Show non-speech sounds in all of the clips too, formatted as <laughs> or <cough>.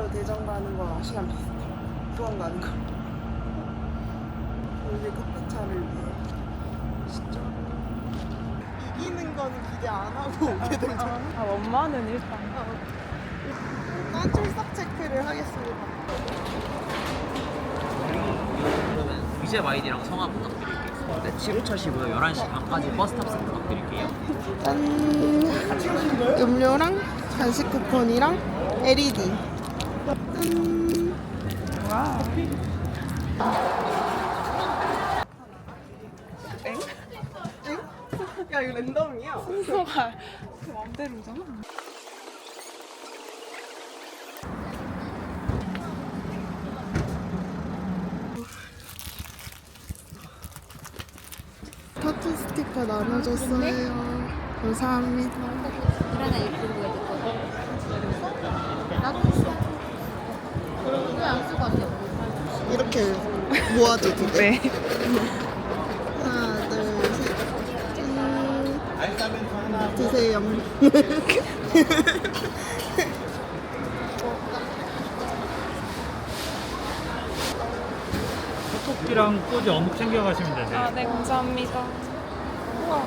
진짜로 대전 가는 거랑 시간 비슷해. 수원 가는 거. 우리 커피차를 위해. 진짜. 이기는 거는 기대 안 하고 오게 되죠. 아, 엄마는 일단. 난 출석 체크를 하겠습니다. 그러면 위젯 아이디랑 성함 부탁드릴게요. 네, 75차시고요. 11시 반까지 버스 탑승 부탁드릴게요. 짠. 음료랑 간식 쿠폰이랑 LED. 짠. 와. 엥? 야 이거 랜덤이야. 순서가 그 맘대로잖아. 타투 스티커 나눠줬어요. 감사합니다. 나도 있어. 왜안 쓰고 왔어? 이렇게 모아줘도 돼. 네. 하나, 둘, 셋. 짠. 드세요. 토끼랑 꼬지 어묵 챙겨가시면 되세요. 아, 네, 감사합니다. 우와.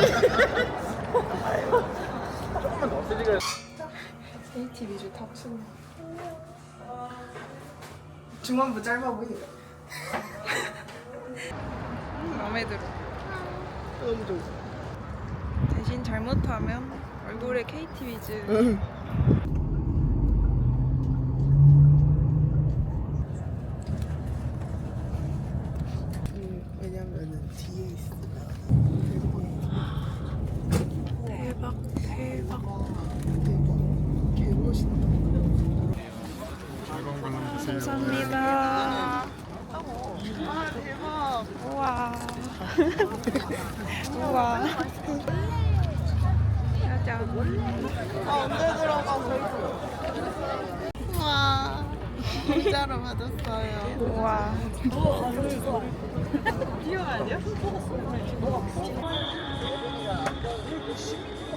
<laughs> KT 위주 탑승. 중간부 짧아 보이네. 마음에 들어. 너무 좋아. 대신 잘못하면 얼굴에 KT 위즈. 감사합니다. 아 대박. 우와. 우와. 짜잔. 아 언제 들어가서 우와. 진짜로 받았어요. 우와. 안녕하세요. 순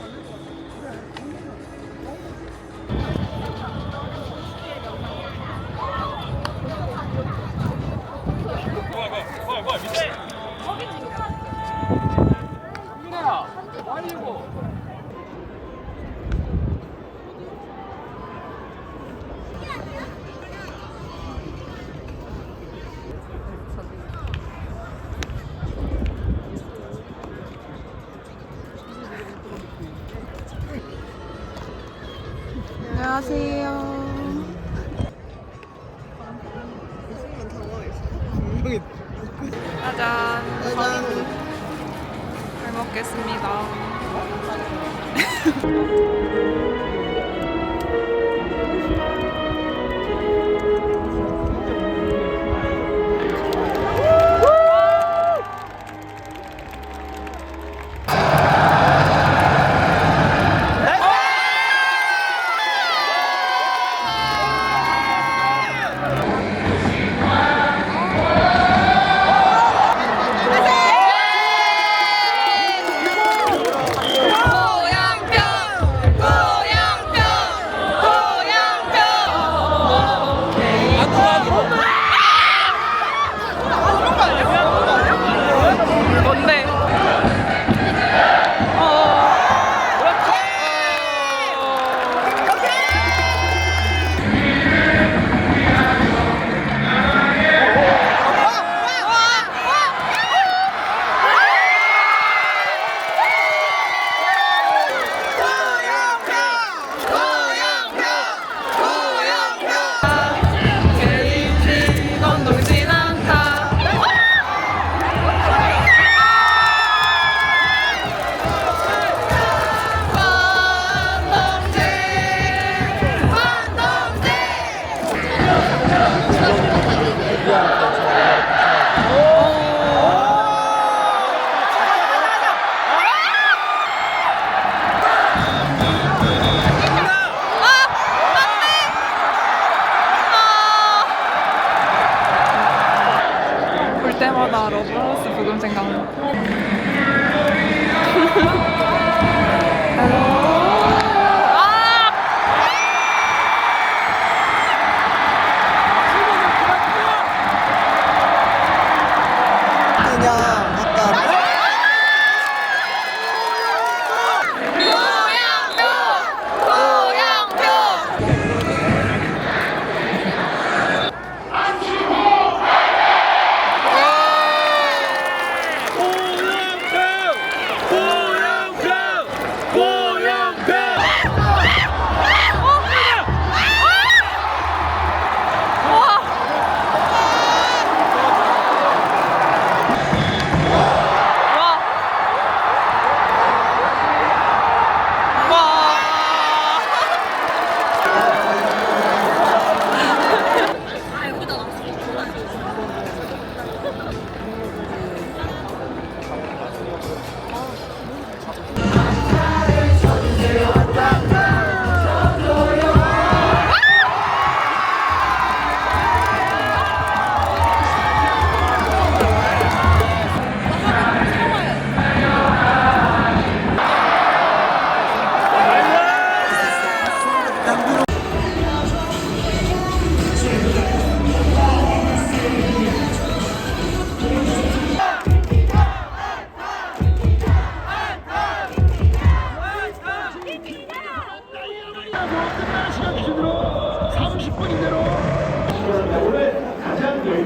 짜잔. 짜잔. 잘 먹겠습니다. <laughs>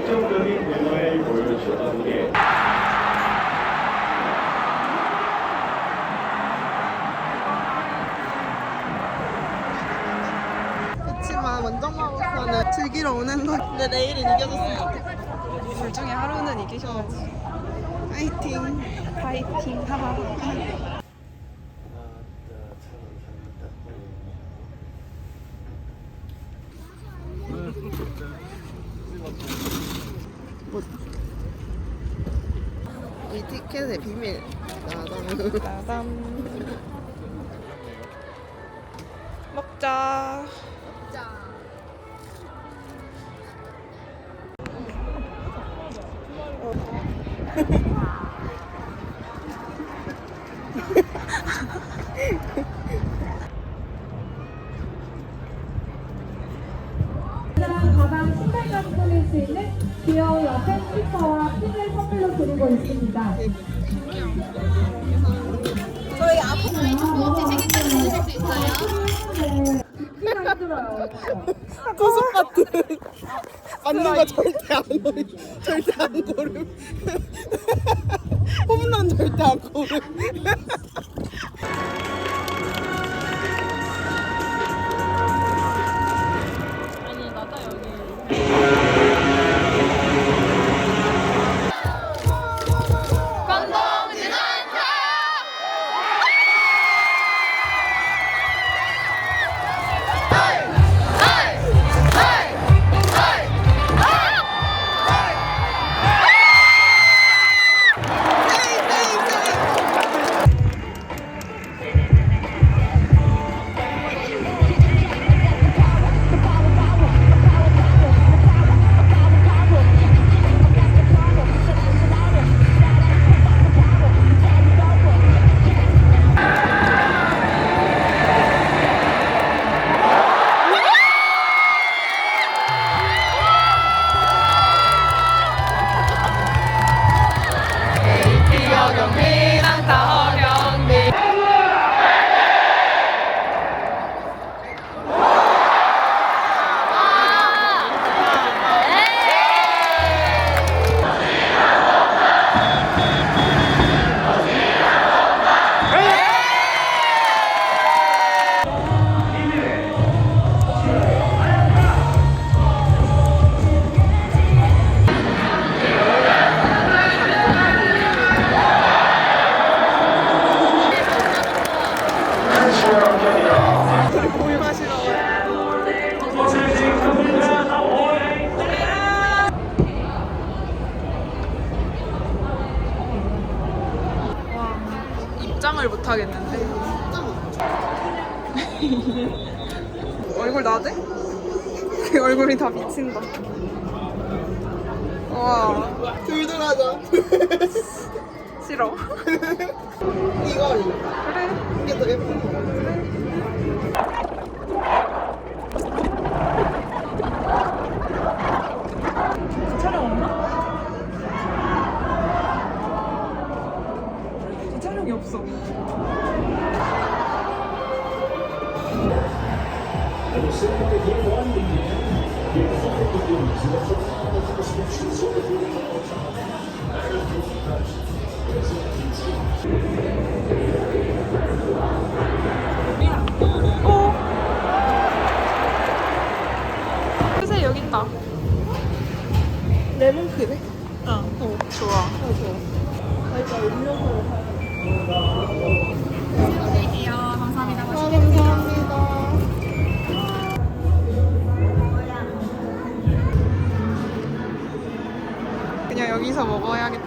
긍정적인 변화를 보여주셨던 게 그렇지만 원정마법사는 즐기러 오는 건데 내일은 이겨줬으면 좋겠어 둘 중에 하루는 이기셔야지. 파이팅. 파이팅. 하하. 이 티켓의 비밀. 나당. 짜잔. 먹자. 가방 <laughs> 신발까지 꾸밀 수 스티커와 선물로 드리고 있습니다. 저희 앞으로 제 생일까지 보실 수 있어요? 듣기가 힘들어요. 고속 같은. 맞는 거 절대 안 고름. 절대 안 고름. 홈런 절대 안 고름. 물 <laughs> 얼굴 나대? 그 얼굴이 다 비친다. 와, 둘둘하자. <laughs> 싫어. <laughs> 이거 그래. 이게 더 예쁜 거. 촬영 없나? 저 촬영이 없어. 어? 글쎄 여기 있다. 레몬 크네. 어, 좋아. 어, 좋아. 아, 일단 음료수를 드릴게요. 감사합니 먹어야겠다.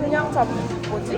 그냥 잡 뭐지?